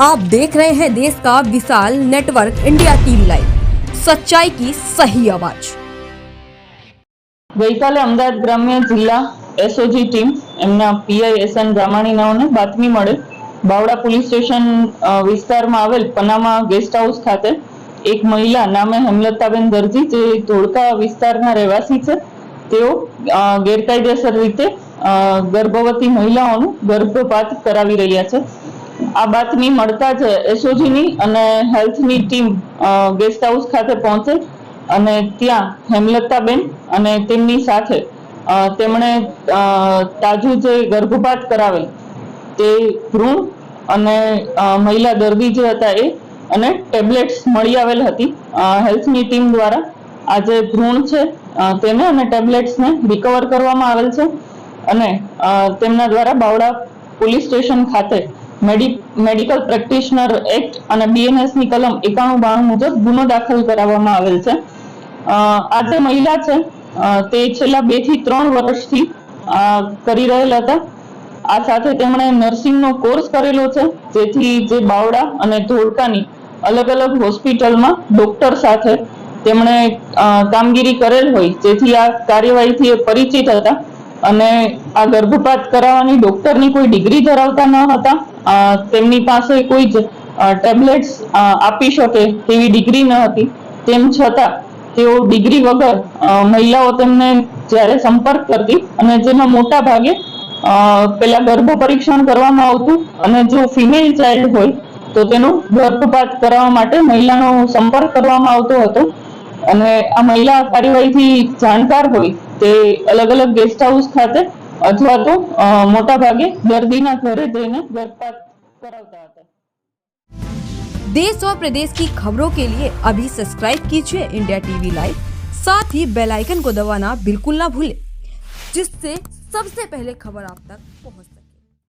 आप देख रहे हैं देश का विशाल नेटवर्क इंडिया टीवी लाइव सच्चाई की सही आवाज ગઈકાલે અમદાવાદ ગ્રામ્ય જિલ્લા એસઓજી ટીમ એમના પીઆઈ એસ એન રામાણીનાઓને બાતમી મળે બાવડા પોલીસ સ્ટેશન અ, વિસ્તારમાં આવેલ પનામા ગેસ્ટ હાઉસ ખાતે એક મહિલા નામે હેમલતાબેન દરજી જે ધોળકા વિસ્તારના રહેવાસી છે તેઓ અ, ગેરકાયદેસર રીતે અ, ગર્ભવતી મહિલાઓનું ગર્ભપાત કરાવી રહ્યા છે આ બાતમી મળતા જ એસઓજીની અને હેલ્થની ટીમ ગેસ્ટ હાઉસ ખાતે પહોંચે અને ત્યાં હેમલતાબેન અને તેમની સાથે તેમણે તાજું જે ગર્ભપાત કરાવેલ તે ભ્રૂણ અને મહિલા દર્દી જે હતા એ અને ટેબ્લેટ્સ મળી આવેલ હતી. હેલ્થની ટીમ દ્વારા આ જે ભ્રૂણ છે તેને અને ટેબ્લેટ્સને રિકવર કરવામાં આવેલ છે અને તેમના દ્વારા બાવડા પોલીસ સ્ટેશન ખાતે મેડિકલ પ્રેક્ટિશનર એક્ટ અને બીએનએસની કલમ એકાણું બાણું મુજબ ગુનો દાખલ કરાવવામાં આવેલ છે. આ જે મહિલા છે. તે છેલ્લા બેથી ત્રણ વર્ષથી કરી રહેલ હતા. આ સાથે તેમણે નર્સિંગનો કોર્સ કરેલો છે. જેથી જે બાવડા અને ધોળકાની અલગ અલગ હોસ્પિટલમાં ડોક્ટર સાથે તેમણે કામગીરી કરેલ હોય. જેથી આ કાર્યવાહીથી એ પરિચિત હતા. અને આ ગર્ભપાત કરાવવાની ડોક્ટરની કોઈ ડિગ્રી ધરાવતા ન હતા. તેમની પાસે કોઈ જ ટેબ્લેટ્સ આપી શકે તેવી ડિગ્રી ન હતી. તેમ છતાં, તેઓ ડિગ્રી વગર મહિલાઓ તેમને જ્યારે સંપર્ક કરતી અને જેમાં મોટા ભાગે પેલા ગર્ભ પરીક્ષણ કરવામાં આવતું અને જો ફિમેલ ચાઇલ્ડ હોય, તો તેનો ગર્ભપાત કરવા માટે મહિલાનો સંપર્ક કરવામાં આવતો હતો. અને આ મહિલા કાર્યવાહીથી જાણકાર હોય તે અલગ અલગ ગેસ્ટ હાઉસ ખાતે અથવા તો અ, મોટા ભાગે દર્દીના ઘરે જઈને ગર્ભપાત કરાવતા હતા देश और प्रदेश की खबरों के लिए अभी सब्सक्राइब कीजिए इंडिया टीवी लाइव साथ ही बेल आइकन को दबाना बिल्कुल ना भूलें जिससे सबसे पहले खबर आप तक पहुंच सके